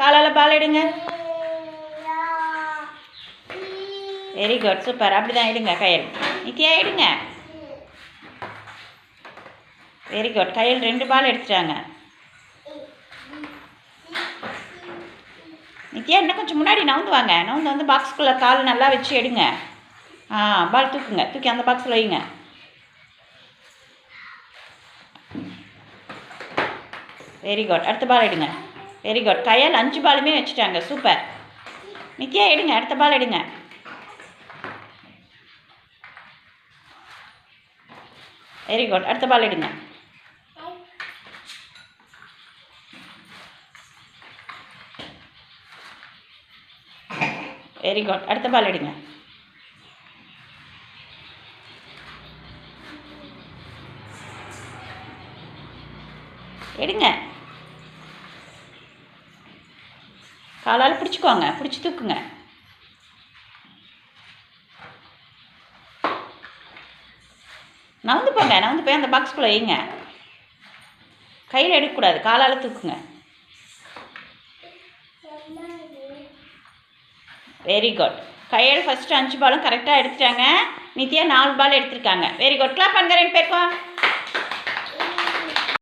காலால் பால் எடுங்க. Very good super அப்படி தான் எடுங்க கையல். நித்யா எடுங்க. வெரி குட் கையில் ரெண்டு பால் எடுத்துட்டாங்க. நித்யா இன்னும் கொஞ்சம் முன்னாடி நவுந்து வாங்க. நவுந்து வந்து பாக்ஸ்குள்ளே கால் நல்லா வச்சு எடுங்க. ஆ பால் தூக்குங்க. தூக்கி அந்த பாக்ஸில் வைங்க. வெரி குட் அடுத்த பால் எடுங்க. வெரி குட் கையால் அஞ்சு பாலுமே வச்சுட்டாங்க. சூப்பர் நித்யா எடுங்க. அடுத்த பால் எடுங்க. வெரி குட் அடுத்த பால் எடுங்க. வெரி குட் அடுத்த பால் எடுங்க. எடுங்க. காலால் பிடிச்சிக்கோங்க பிடிச்சி தூக்குங்க. நவுந்து போங்க நவுந்து போய் அந்த பாக்ஸ்குள்ளே வைங்க. கையில் எடுக்கக்கூடாது காலால் தூக்குங்க. வெரி குட் கையில் ஃபஸ்ட்டு அஞ்சு பாலும் கரெக்டாக எடுத்துட்டாங்க. நித்யா நாலு பால் எடுத்திருக்காங்க. வெரி குட் கிளாப் பண்ணுங்க ரெண்டு பேருக்கும்.